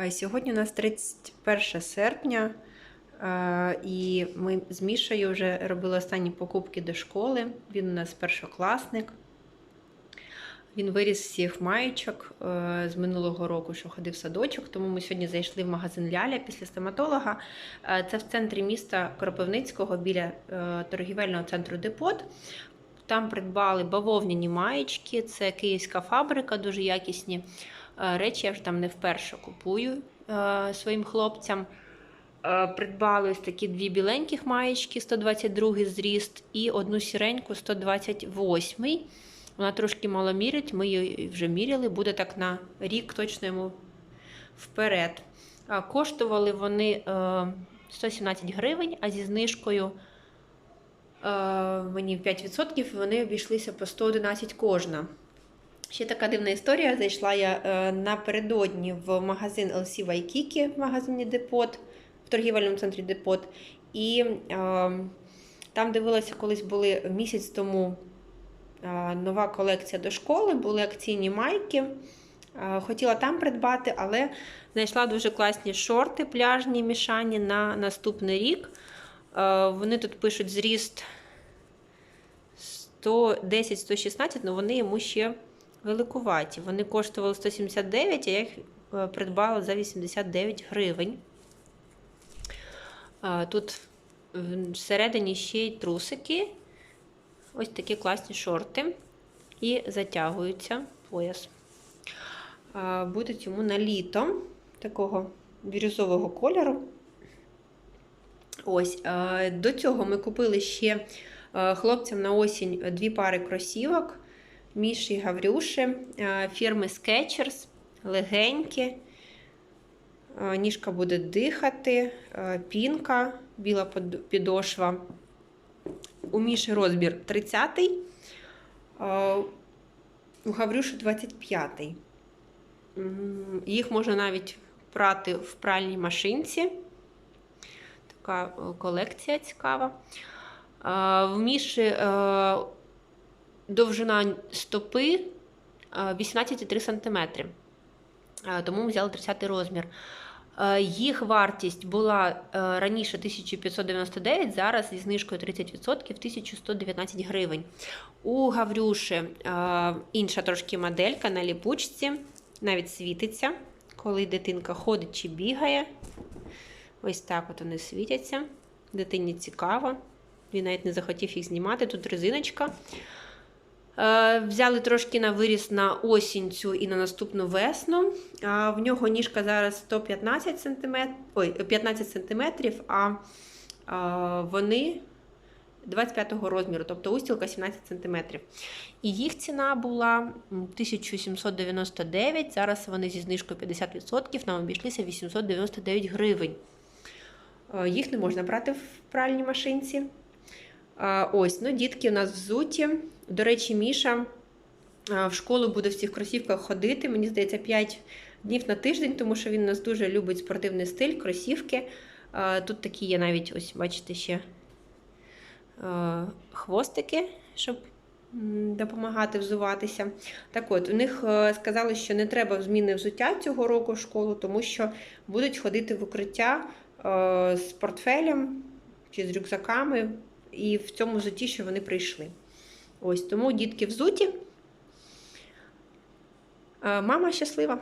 Е, Сьогодні у нас 31 серпня, е, і ми з Мішею вже робили останні покупки до школи. Він у нас першокласник. Він виріс всіх маєчок е, з минулого року, що ходив в садочок. Тому ми сьогодні зайшли в магазин Ляля після стоматолога. Це в центрі міста Кропивницького біля торгівельного центру Депот. Там придбали бавовняні маєчки, це київська фабрика, дуже якісні речі. Я вже там не вперше купую е, своїм хлопцям. Е, Придбали ось такі дві біленьких маєчки, 122 зріст, і одну сіреньку 128. Вона трошки мало мірять, ми її вже міряли, буде так на рік точно йому вперед. Коштували вони е, 117 гривень, а зі знижкою е, мені 5% вони обійшлися по 111 кожна. Ще така дивна історія. Зайшла я е, напередодні в магазин LC Waikiki в магазині Депот, в торгівельному центрі Депот. І е, там дивилася, колись були місяць тому е, нова колекція до школи, були акційні майки. Е, Хотіла там придбати, але знайшла дуже класні шорти пляжні мішані на наступний рік. Е, Вони тут пишуть зріст 110-116, але вони йому ще великуваті. Вони коштували 179, а я їх е, придбала за 89 гривень. Е, Тут всередині ще й трусики. Ось такі класні шорти. І затягуються пояс. Е, Будуть йому на літо такого бірюзового кольору. Ось, до цього ми купили ще хлопцям на осінь дві пари кросівок. Міші Гаврюші е, фірми Skechers, легенькі. Е, Ніжка буде дихати, е, пінка, біла підошва. У Міші розмір 30 е, у Гаврюші 25 М, Їх можна навіть прати в пральній машинці. Така колекція цікава. В Міші довжина стопи е, 18,3 см. Е, Тому ми взяли 30 розмір. Е, Їх вартість була е, раніше 1599, зараз зі знижкою 30% 1119 гривень. У Гаврюші е, інша трошки моделька на ліпучці, навіть світиться, коли дитинка ходить чи бігає. Ось так от вони світяться. Дитині цікаво. Він навіть не захотів їх знімати. Тут резиночка. Е, Взяли трошки на виріс на осінь цю і на наступну весну. В нього ніжка зараз 115 см, ой, 15 см, а а, вони 25-го розміру, тобто устілка 17 см. І їх ціна була 1799, зараз вони зі знижкою 50%, нам обійшлися 899 гривень. Е, Їх не можна брати в пральній машинці. Ось, ну, дітки у нас взуті. До речі, Міша в школу буде в цих кросівках ходити. Мені здається, 5 днів на тиждень, тому що він у нас дуже любить спортивний стиль, кросівки. Тут такі є навіть, ось, бачите, ще хвостики, щоб допомагати взуватися. Так от, у них е, сказали, що не треба зміни взуття цього року в школу, тому що будуть ходити в укриття е, з портфелем чи з рюкзаками, і в цьому взутті, що вони прийшли. Ось тому дітки взуті. Е, Мама щаслива.